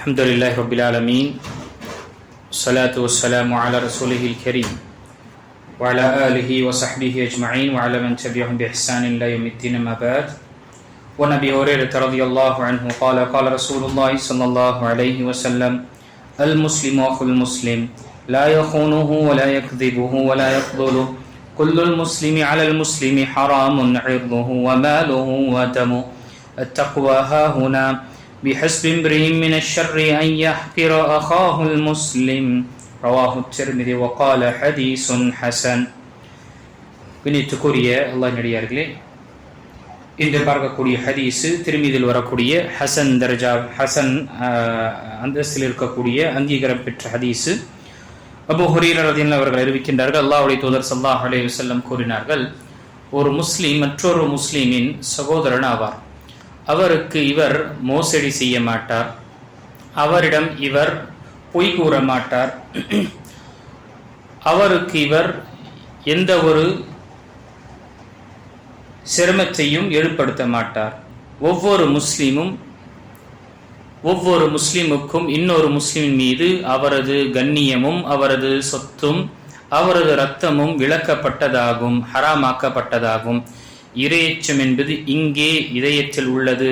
الحمد لله رب العالمين الصلاة والسلام على رسوله الكريم وعلى آله وصحبه أجمعين وعلى من تبعهم بإحسان إلى يوم الدين ما بعد وعن أبي هريرة رضي الله عنه قال قال رسول الله صلى الله عليه وسلم المسلم أخو المسلم لا يخونه ولا يكذبه ولا يخذله كل المسلم على المسلم حرام عرضه وماله ودمه التقوى ها هنا بحسب امرئ من الشر أن يحقر أخاه المسلم رواه الترمذي وقال حديث حسن கணித்துக்குரிய அல்லாஹ் நடிகார்களே இன்று பார்க்கக்கூடிய ஹதீஸு திருமீதில் வரக்கூடிய ஹசன் தர்ஜா ஹசன் ஆஹ், அந்தஸ்தில் இருக்கக்கூடிய அங்கீகாரம் பெற்ற ஹதீஸு அபு ஹுரீரர் ரதியல்லாஹு அவர்கள் அறிவிக்கின்றார்கள் அல்லாஹ்வுடைய தூதர் ஸல்லல்லாஹு அலைஹி வஸல்லம் கூறினார்கள் ஒரு முஸ்லீம் மற்றொரு முஸ்லீமின் சகோதரன் ஆவார் அவருக்கு இவர் மோசடி செய்ய மாட்டார். அவரிடம் இவர் பொய் கூற மாட்டார். அவருக்கு இவர் எந்த ஒரு சிரமத்தையும் ஏற்படுத்த மாட்டார். ஒவ்வொரு முஸ்லீமும் ஒவ்வொரு முஸ்லிமுக்கும் இன்னொரு முஸ்லிமின் மீது அவரது கண்ணியமும் அவரது சொத்தும் அவரது இரத்தமும் விளக்கப்பட்டதாகும் ஹராமாக்கப்பட்டதாகும். இரையச்சம் என்பது இங்கே இதயத்தில் உள்ளது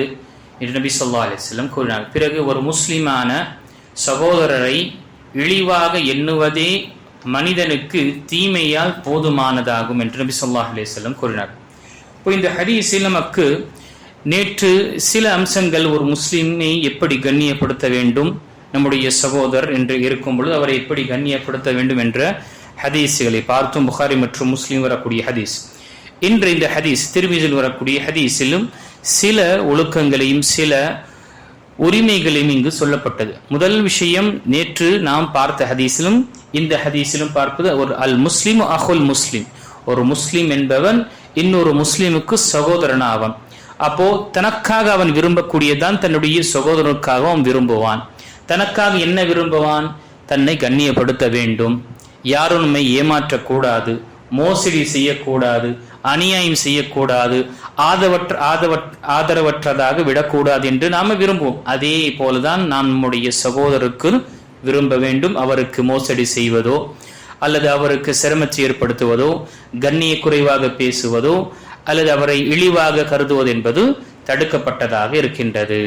என்று நபி சொல்லா அலிஸ்லம் கூறினார். பிறகு ஒரு முஸ்லிமான சகோதரரை இழிவாக எண்ணுவதே மனிதனுக்கு தீமையால் போதுமானதாகும் என்று நபி சொல்லாஹ் அலிஸ்லம் கூறினார். இப்போ இந்த ஹதீஸில் நமக்கு நேற்று சில அம்சங்கள் ஒரு முஸ்லீமை எப்படி கண்ணியப்படுத்த வேண்டும் நம்முடைய சகோதரர் என்று இருக்கும் பொழுது அவரை எப்படி கண்ணியப்படுத்த வேண்டும் என்ற ஹதீஸ்களை பார்த்தும் புகாரி மற்றும் முஸ்லீம் வரக்கூடிய ஹதீஸ். இன்று இந்த ஹதீஸ் திருமீதில் வரக்கூடிய ஹதீஸிலும் சில ஒழுக்கங்களையும் சில உரிமைகளையும் இங்கு சொல்லப்பட்டது. முதல் விஷயம் நேற்று நாம் பார்த்த ஹதீஸிலும் இந்த ஹதீஸிலும் பார்ப்பது ஒரு அல் முஸ்லிம் அஹுல் முஸ்லிம். ஒரு முஸ்லிம் என்பவன் இன்னொரு முஸ்லிமுக்கு சகோதரன் ஆவான் அப்போ தனக்காக அவன் விரும்பக்கூடியதான் தன்னுடைய சகோதரனுக்காக அவன் விரும்புவான். தனக்காக என்ன விரும்புவான்? தன்னை கண்ணியப்படுத்த வேண்டும். யாரும் நம்மை ஏமாற்றக்கூடாது. மோசடி செய்யக்கூடாது அநியாயம் செய்யக்கூடாது ஆதவற்ற ஆதவற் ஆதரவற்றதாக விடக்கூடாது என்று நாம விரும்புவோம். அதே போலதான் நாம் நம்முடைய சகோதரருக்கு விரும்ப வேண்டும். அவருக்கு மோசடி செய்வதோ அல்லது அவருக்கு சிரமத்தை ஏற்படுத்துவதோ கண்ணிய குறைவாக பேசுவதோ அல்லது அவரை இழிவாக கருதுவது என்பது தடுக்கப்பட்டதாக இருக்கின்றது.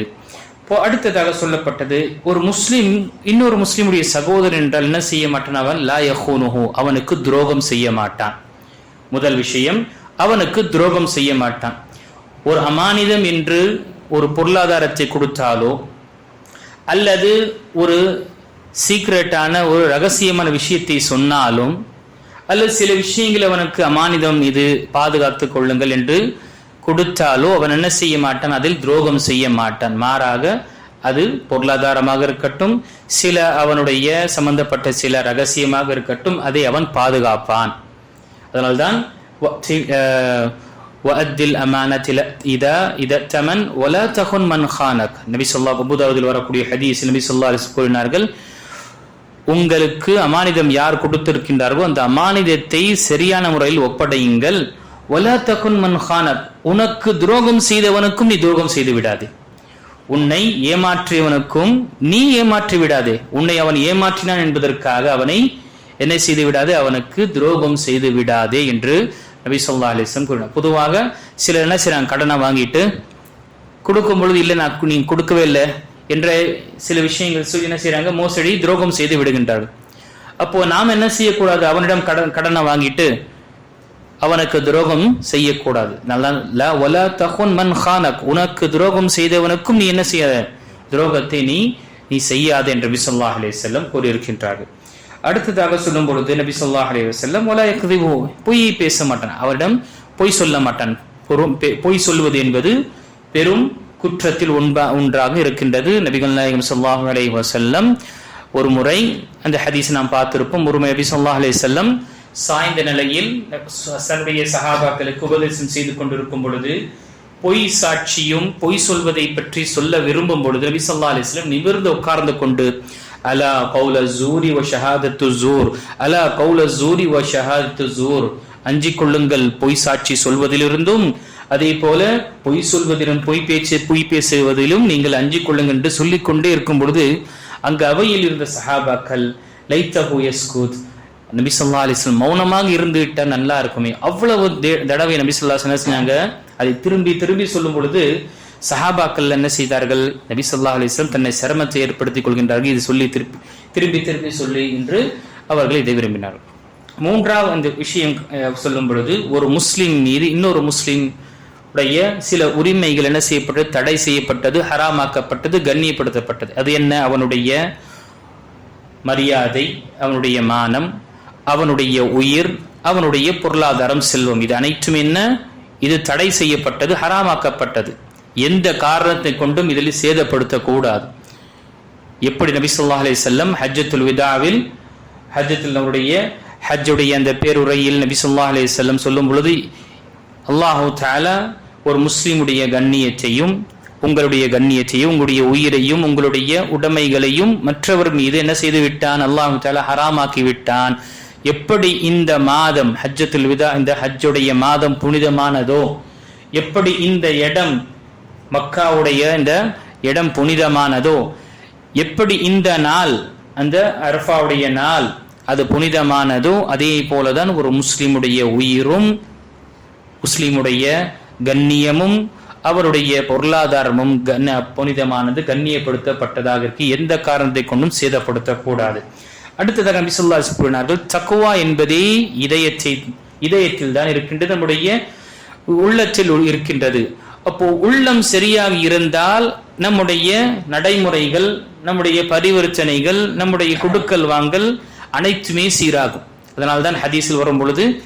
அடுத்ததாக சொல்லப்பட்டது ஒரு முஸ்லீம் இன்னொரு முஸ்லீமுடைய சகோதரன் என்றால் என்ன செய்ய மாட்டான் அவன்? லா யஹூனுஹு அவனுக்கு துரோகம் செய்ய மாட்டான். முதல் விஷயம் அவனுக்கு துரோகம் செய்ய மாட்டான். ஒரு அமானிதம் என்று ஒரு பொருளாதாரத்தை கொடுத்தாலோ அல்லது ஒரு சீக்ரெட்டான ஒரு ரகசியமான விஷயத்தை சொன்னாலும் அல்லது சில விஷயங்களை அவனுக்கு அமானிதம் இது பாதுகாத்து கொள்ளுங்கள் என்று கொடுத்தாலோ அவன் என்ன செய்ய மாட்டான்? அதில் துரோகம் செய்ய மாட்டான். மாறாக அது பொருளாதாரமாக இருக்கட்டும் சில அவனுடைய சம்பந்தப்பட்ட சில ரகசியமாக இருக்கட்டும் அதை அவன் பாதுகாப்பான். அதனால்தான் வஅத்தில் அமானத்தில இதா இதத்தமன் ஒலா தகுன் மன் ஹானக். நபி சொல்லா அபுதாவதில் வரக்கூடிய ஹதீஸ் நபி சொல்லா கூறினார்கள் உங்களுக்கு அமானிதம் யார் கொடுத்திருக்கின்றார்களோ அந்த அமானிதத்தை சரியான முறையில் ஒப்படையுங்கள். ஒலா தகுன் மன் ஹானக் உனக்கு துரோகம் செய்தவனுக்கும் நீ துரோகம் செய்து விடாதே. உன்னை ஏமாற்றியவனுக்கும் நீ ஏமாற்றி விடாதே. உன்னை அவன் ஏமாற்றினான் என்பதற்காக அவனை என்ன செய்து விடாதே? அவனுக்கு துரோகம் செய்து விடாதே என்று நபி சொல்லா அலிஸ்லம் கூறினார். பொதுவாக சிலர் என்ன செய்யறாங்க கடனை வாங்கிட்டு கொடுக்கும் பொழுது இல்லை நான் நீ கொடுக்கவே இல்லை என்ற சில விஷயங்கள் சொல்லி என்ன செய்யறாங்க மோசடி துரோகம் செய்து விடுகின்றார்கள். அப்போ நாம் என்ன செய்யக்கூடாது? அவனிடம் கடன் கடனை வாங்கிட்டு அவனுக்கு துரோகம் செய்யக்கூடாது. நல்லா உனக்கு துரோகம் செய்தவனுக்கும் நீ என்ன செய்யாத துரோகத்தை நீ நீ செய்யாது என்று நபி சொல்லாஹ் அலே செல்லம் கூறியிருக்கின்றார்கள். அடுத்ததாக சொல்லும் பொழுது நபி சொல்லாஹ் அலே செல்லம் ஒலா பொய்யை பேச மாட்டான். அவரிடம் பொய் சொல்ல மாட்டான். பெ- பொய் சொல்வது என்பது பெரும் குற்றத்தில் ஒன்பா ஒன்றாக இருக்கின்றது. நபிகள் நாயகம் சொல்லாஹ் அலே வசல்லம் ஒரு முறை அந்த ஹதீஸ் நாம் பார்த்திருப்போம். ஒரு முறை நபி சொல்லாஹ் அலே செல்லம் சாய்ந்த நிலையில் தன்னுடைய சகாபாக்களுக்கு உபதேசம் செய்து கொண்டிருக்கும் பொழுது பொய் சாட்சியும் பொய் சொல்வதை பற்றி சொல்ல விரும்பும் பொழுது நபி சொல்லா அலிஸ்லம் நிமிர்ந்து உட்கார்ந்து கொண்டு அலா கௌல ஜூரி வ ஷஹாதத்து ஜூர் அலா கௌல ஜூரி வ ஷஹாதத்து ஜூர். அஞ்சி கொள்ளுங்கள் பொய் சாட்சி சொல்வதிலிருந்தும் அதே போல பொய் சொல்வதிலும் பொய் பேச்சு பொய் பேசுவதிலும் நீங்கள் அஞ்சி கொள்ளுங்கள் என்று சொல்லிக் கொண்டே இருக்கும் பொழுது அங்கு அவையில் இருந்த சஹாபாக்கள் லைத்தஹு யஸ்குத் நபி சொல்லா அலிஸ்லாம் மௌனமாக இருந்துகிட்டா நல்லா இருக்குமே. அவ்வளவு தே- தடவை நபி சொல்லா என்ன செஞ்சாங்க அதை திரும்பி திரும்பி சொல்லும் பொழுது சஹாபாக்கள் என்ன செய்தார்கள்? நபி சொல்லா அலிஸ்லாம் தன்னை சிரமத்தை ஏற்படுத்திக் கொள்கின்றார்கள். இது சொல்லி திருப்பி திரும்பி திரும்பி சொல்லி என்று அவர்கள் இதை விரும்பினார்கள் மூன்றாவது அந்த விஷயம் சொல்லும் பொழுது ஒரு முஸ்லிம் மீது இன்னொரு முஸ்லிம் உடைய சில உரிமைகள் என்ன செய்யப்பட்டது? தடை செய்யப்பட்டது ஹராமாக்கப்பட்டது கண்ணியப்படுத்தப்பட்டது. அது என்ன? அவனுடைய மரியாதை அவனுடைய மானம் அவனுடைய உயிர் அவனுடைய பொருளாதாரம் செல்வம் இது அனைத்தும் என்ன? இது தடை செய்யப்பட்டது ஹராமாக்கப்பட்டது. எந்த காரணத்தை கொண்டும் இதில் சேதப்படுத்தக்கூடாது எப்படி நபி சொல்லா அலி செல்லம் ஹஜ்ஜத்துல் விதாவில் ஹஜ்ஜத்தில் அவருடைய ஹஜ்ஜுடைய அந்த பேருரையில் நபி சொல்லா அலி செல்லம் சொல்லும் பொழுது அல்லாஹு தாலா ஒரு முஸ்லீமுடைய கண்ணியத்தையும் உங்களுடைய கண்ணியத்தையும் உங்களுடைய உயிரையும் உங்களுடைய உடைமைகளையும் மற்றவர் மீது என்ன செய்து விட்டான்? அல்லாஹு தாலா ஹராமாக்கி விட்டான். எப்படி இந்த மாதம் ஹஜ்ஜத்துல் விதா இந்த ஹஜ்ஜுடைய மாதம் புனிதமானதோ எப்படி இந்த இடம் மக்காவுடைய இந்த இடம் புனிதமானதோ எப்படி இந்த நாள் அந்த அரஃபாவுடைய நாள் அது புனிதமானதோ அதே போலதான் ஒரு முஸ்லிமுடைய உயிரும் முஸ்லிமுடைய கண்ணியமும் அவருடைய பொருளாதாரமும் புனிதமானது கண்ணியப்படுத்தப்பட்டதாக இருக்கு. எந்த காரணத்தை கொண்டும் சேதப்படுத்தக்கூடாது. அடுத்ததாக நபி ஸல்லல்லாஹு கூறினார்கள் தக்குவா என்பதே இதயத்தை இதயத்தில் தான் இருக்கின்றது நம்முடைய உள்ளத்தில் உள் இருக்கின்றது. அப்போ உள்ளம் சரியாக இருந்தால் நம்முடைய நடைமுறைகள் நம்முடைய பரிவர்த்தனைகள் நம்முடைய கொடுக்கல் வாங்கல் அனைத்துமே சீராகும். அதனால்தான் ஹதீஸில் வரும் பொழுது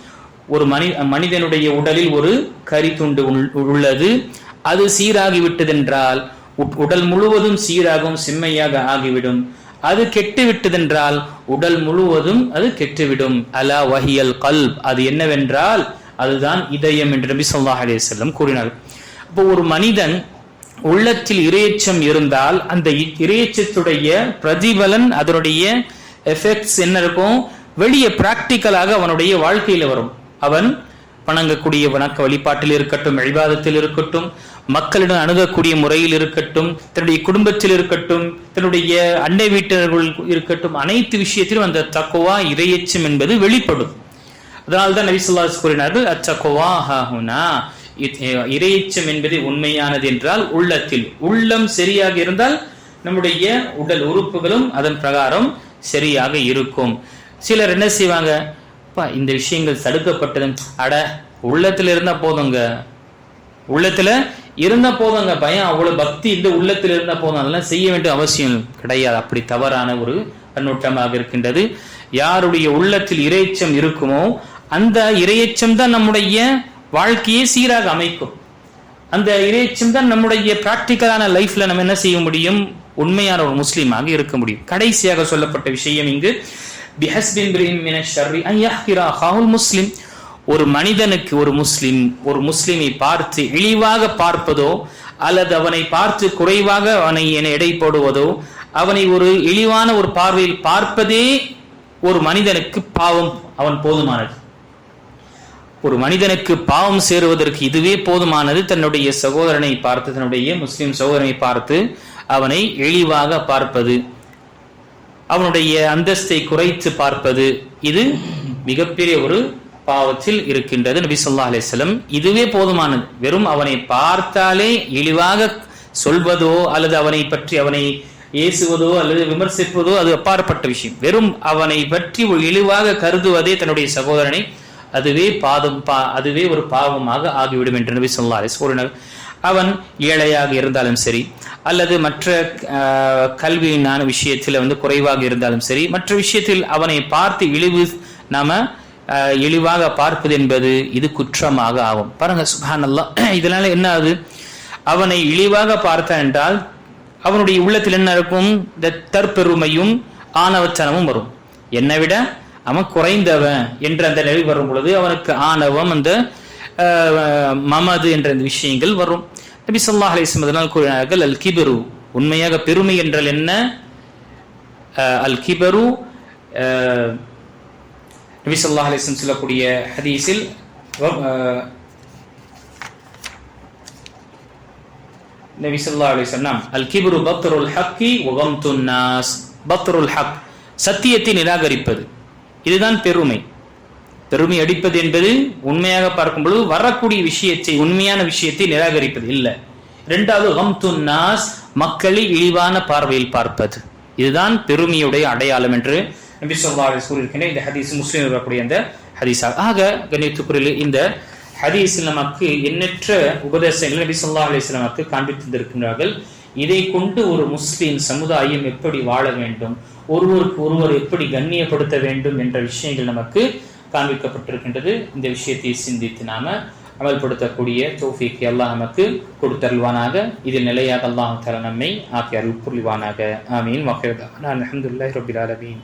ஒரு மனி மனிதனுடைய உடலில் ஒரு கறி துண்டு உள்- உள்ளது. அது சீராகிவிட்டதென்றால் உடல் முழுவதும் சீராகும் செம்மையாக ஆகிவிடும். அது கெட்டு விட்டதென்றால் உடல் முழுவதும் அது கெட்டுவிடும். அலா வஹியல் கல்ப். அது என்னவென்றால் அதுதான் இதயம் என்று நபி சொல்லாஹ் அலைஹி செல்லம் கூறினார். இப்போ ஒரு மனிதன் உள்ளத்தில் இரையச்சம் இருந்தால் அந்த இரையச்சத்துடைய பிரதிபலன் அதனுடைய எஃபெக்ட்ஸ் என்ன இருக்கும்? வெளியே பிராக்டிக்கலாக அவனுடைய வாழ்க்கையில வரும். அவன் வணங்கக்கூடிய வணக்க வழிபாட்டில் இருக்கட்டும் இபாதத்தில் இருக்கட்டும் மக்களிடம் அணுகக்கூடிய முறையில் இருக்கட்டும் தன்னுடைய குடும்பத்தில் இருக்கட்டும் தன்னுடைய அண்டை வீட்டர்கள் இருக்கட்டும் அனைத்து விஷயத்திலும் அந்த தக்குவா இரையச்சம் என்பது வெளிப்படும். அதனால்தான் நபிசுல்லாஸ் கூறினார்கள் அத்தக்குவா ஹாஹுனா. இரையச்சம் என்பது உண்மையானது என்றால் உள்ளத்தில். உள்ளம் சரியாக இருந்தால் நம்முடைய உடல் உறுப்புகளும் அதன் பிரகாரம் சரியாக இருக்கும். சிலர் என்ன செய்வாங்க? "அப்பா, இந்த விஷயங்கள் தடுக்கப்பட்டது அட உள்ளத்துல இருந்தா போதுங்க. உள்ளத்துல இருந்தா அந்த பயம் அவ்வளவு பக்தி இந்த உள்ளத்தில் இருந்த போதும். அதெல்லாம் செய்ய வேண்டிய அவசியம் கிடையாது. அப்படி தவறான ஒரு கண்ணோட்டமாக இருக்கின்றது. யாருடைய உள்ளத்தில் இறைச்சம் இருக்குமோ அந்த இறையச்சம் தான் நம்முடைய வாழ்க்கையை சீராக அமைக்கும். அந்த இறையச்சம் தான் நம்முடைய பிராக்டிக்கலான லைஃப்ல நம்ம என்ன செய்ய முடியும்? உண்மையான ஒரு முஸ்லீமாக இருக்க முடியும். கடைசியாக சொல்லப்பட்ட விஷயம் இங்கு பிஹஸ்பின் முஸ்லிம். ஒரு மனிதனுக்கு ஒரு முஸ்லிம் ஒரு முஸ்லிமை பார்த்து இழிவாக பார்ப்பதோ அல்லது அவனை பார்த்து குறைவாக அவனை என எடை போடுவதோ அவனை ஒரு இழிவான ஒரு பார்வையில் பார்ப்பதே ஒரு மனிதனுக்கு பாவம் அவன் போதுமானது. ஒரு மனிதனுக்கு பாவம் சேருவதற்கு இதுவே போதுமானது. தன்னுடைய சகோதரனை பார்த்து தன்னுடைய முஸ்லிம் சகோதரனை பார்த்து அவனை இழிவாக பார்ப்பது அவனுடைய அந்தஸ்தை குறைத்து பார்ப்பது இது மிகப்பெரிய ஒரு பாவத்தில் இருக்கின்றது நபி சொல்லா அலைஹி இதுவே போதுமானது. வெறும் அவனை பார்த்தாலே இழிவாக சொல்வதோ அல்லது அவனை பற்றி அவனை ஏசுவதோ அல்லது விமர்சிப்பதோ அது அப்பாற்பட்ட விஷயம். வெறும் அவனை பற்றி ஒரு இழிவாக கருதுவதே தன்னுடைய சகோதரனை அதுவே பாதம் பா அதுவே ஒரு பாவமாக ஆகிவிடும் என்று நபி சொல்லா அலைஹி அவன் ஏழையாக இருந்தாலும் சரி அல்லது மற்ற கல்வியினான விஷயத்தில் வந்து குறைவாக இருந்தாலும் சரி மற்ற விஷயத்தில் அவனை பார்த்து இழிவு நாம இழிவாக பார்ப்பது என்பது இது குற்றமாக ஆகும். பாருங்க சுப்ஹானல்லாஹ் இதனால என்ன ஆகுது? அவனை இழிவாக பார்த்தான் என்றால் அவனுடைய உள்ளத்தில் என்ன இருக்கும் இந்த தற்பெருமையும் ஆணவச்சனமும் வரும். என்னை விட அவன் குறைந்தவன் என்ற அந்த நிலை வரும் பொழுது அவனுக்கு ஆணவம் அந்த மமது என்ற இந்த விஷயங்கள் வரும். நபி சொல்லா அலிஸ்லம் அதனால் கூறினார்கள் அல் கிபரு உண்மையாக பெருமை என்றால் என்ன? அல் கிபரு நபி சொல்லா அலிஸ்லம் சொல்லக்கூடிய ஹதீஸில் நபி சொல்லா அலிஸ்லாம் அல் கிபுரு பக்தருல் ஹக்கி வகம்துன் துன்னாஸ் பக்தருல் ஹக் சத்தியத்தை நிராகரிப்பது. இதுதான் பெருமை. பெருமை அடிப்பது என்பது உண்மையாக பார்க்கும் பொழுது வரக்கூடிய விஷயத்தை உண்மையான விஷயத்தை நிராகரிப்பது இல்லை. இரண்டாவது கம்துன் துன்னாஸ் மக்களை இழிவான பார்வையில் பார்ப்பது. இதுதான் பெருமையுடைய அடையாளம் என்று நபி சொல்லா கூறியிருக்கின்ற இந்த ஹதீஸ் முஸ்லீம் வரக்கூடிய அந்த ஹதீஸாக ஆக கண்ணியத்துக்குரிய இந்த ஹதீஸ் நமக்கு எண்ணற்ற உபதேசங்கள் நபி சொல்லா அலைஹி நமக்கு காண்பித்து தந்திருக்கின்றார்கள் இதை கொண்டு ஒரு முஸ்லீம் சமுதாயம் எப்படி வாழ வேண்டும்? ஒருவருக்கு ஒருவர் எப்படி கண்ணியப்படுத்த வேண்டும் என்ற விஷயங்கள் நமக்கு காண்பிக்கப்பட்டிருக்கின்றது. இந்த விஷயத்தை சிந்தித்து நாம அமல்படுத்தக்கூடிய தோஃபிக்கு அல்லாஹ் நமக்கு கொடுத்தருள்வானாக. இதில் நிலையாக அல்லாஹ் தர நம்மை ஆக்கி அருள் புரிவானாக ஆமீன் வாக்கிரதான நான் ரபில் ஆலமீன்.